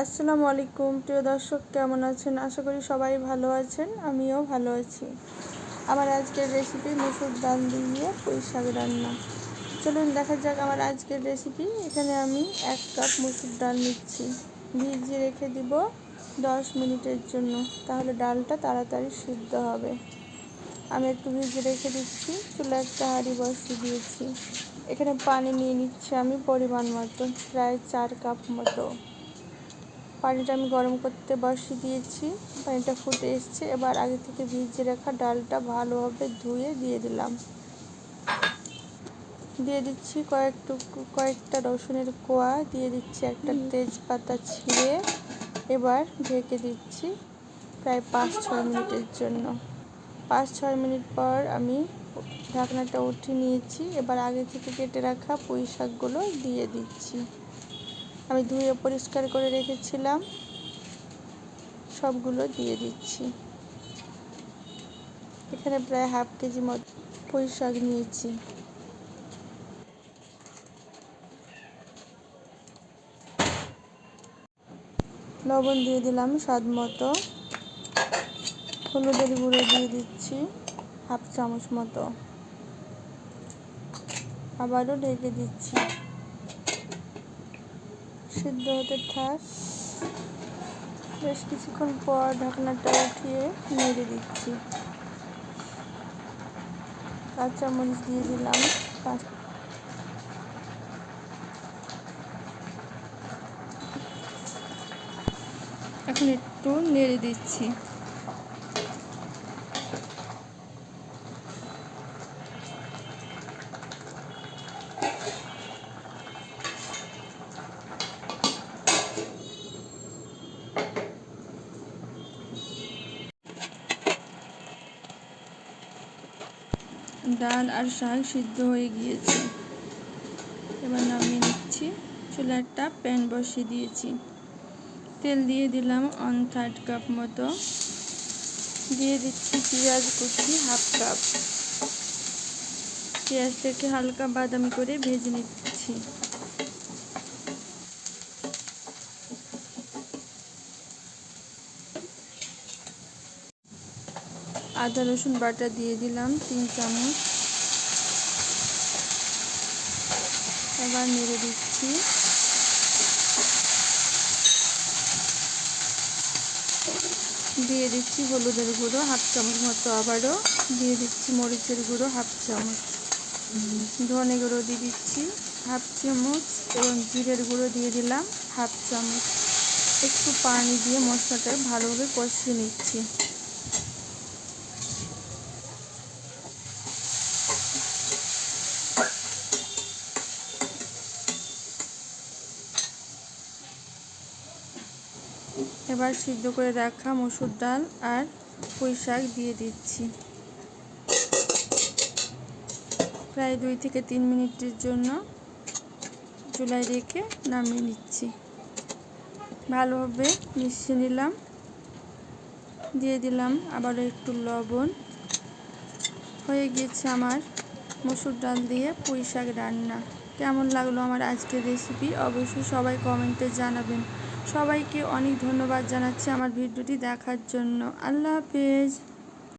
আসসালামু আলাইকুম। প্রিয় দর্শক, কেমন আছেন? আশা করি সবাই ভালো আছেন, আমিও ভালো আছি। আমার আজকের রেসিপি মুসুর ডাল দিয়ে পুঁই শাক রান্না। চলুন দেখা যাক আমার আজকের রেসিপি এখানে আমি এক কাপ মুসুর ডাল নিচ্ছি। ভিজিয়ে রেখে দিব দশ মিনিটের জন্য। তাহলে ডালটা তাড়াতাড়ি সিদ্ধ হবে। আমি একটু ভিজিয়ে রেখে দিচ্ছি। চুলা একটা হাঁড়ি বসিয়ে দিয়েছি। এখানে পানি নিয়ে নিচ্ছি আমি পরিমাণ মতো, প্রায় চার কাপ মতো। পানিটা আমি গরম করতে বসিয়ে দিয়েছি। পানিটা ফুটে এসছে। এবার আগে থেকে ভিজিয়ে রাখা ডালটা ভালোভাবে ধুয়ে দিয়ে দিলাম। দিয়ে দিচ্ছি কয়েকটু কয়েকটা রসুনের কোয়া দিয়ে দিচ্ছি একটা তেজপাতা ছিঁড়ে। এবার ঢেকে দিচ্ছি প্রায় পাঁচ ছয় মিনিটের জন্য। পাঁচ ছয় মিনিট পর আমি ঢাকনাটা উঠিয়ে নিয়েছি। এবার আগে থেকে কেটে রাখা পুঁই শাকগুলো দিয়ে দিচ্ছি। আমি ধুয়ে পরিষ্কার করে রেখেছিলাম। সবগুলো দিয়ে দিচ্ছি। এখানে প্রায় হাফ কেজি মতো পুঁই শাক নিয়েছি। লবণ দিয়ে দিলাম স্বাদ মতো। হলুদের গুঁড়ো দিয়ে দিচ্ছি হাফ চামচ মতো। আবারও ঢেকে দিচ্ছি। সিদ্ধ হতে থাক। বেশ কিছুক্ষণ পর ঢাকনাটা উঠিয়ে নেড়ে দিচ্ছি। কাঁচামরিচ দিয়ে দিলাম। এখন একটু নেড়ে দিচ্ছি। ডাল আর শাক সিদ্ধ হয়ে গিয়েছে। এবার নামিয়ে নিচ্ছি। চুলা একটা প্যান বসিয়ে দিয়েছি। তেল দিয়ে দিলাম অন থার্ড কাপ মতো। দিয়ে দিচ্ছি পেঁয়াজ কুচি হাফ কাপ পেঁয়াজটাকে হালকা বাদামি করে ভেজে নিচ্ছি। আদা, রসুন বাটা দিয়ে দিলাম, তিন চামচ। এবার নেড়ে দিচ্ছি। দিয়ে দিচ্ছি হলুদের গুঁড়ো, হাফ চামচ মতো আবারও। দিয়ে দিচ্ছি মরিচের গুঁড়ো, হাফ চামচ। ধনে গুঁড়ো দিয়ে দিচ্ছি, হাফ চামচ। এবং জিরের গুঁড়ো দিয়ে দিলাম, হাফ চামচ। একটু পানি দিয়ে মশলাটা ভালোভাবে কষিয়ে নিচ্ছি। এবার সিদ্ধ করে রাখা মসুর ডাল আর পুঁই শাক দিয়ে দিচ্ছি। প্রায় দুই থেকে তিন মিনিটের জন্য চুলায় রেখে নামিয়ে নিচ্ছি। ভালোভাবে মিশিয়ে নিলাম। দিয়ে দিলাম আবারও একটু লবণ। হয়ে গিয়েছে আমার মসুর ডাল দিয়ে পুঁই শাক রান্না। কেমন লাগল আমার আজকের রেসিপি অবশ্যই সবাই কমেন্টে জানাবেন। সবাইকে অনেক ধন্যবাদ জানাচ্ছি আমার ভিডিওটি দেখার জন্য। আল্লাহ হাফেজ।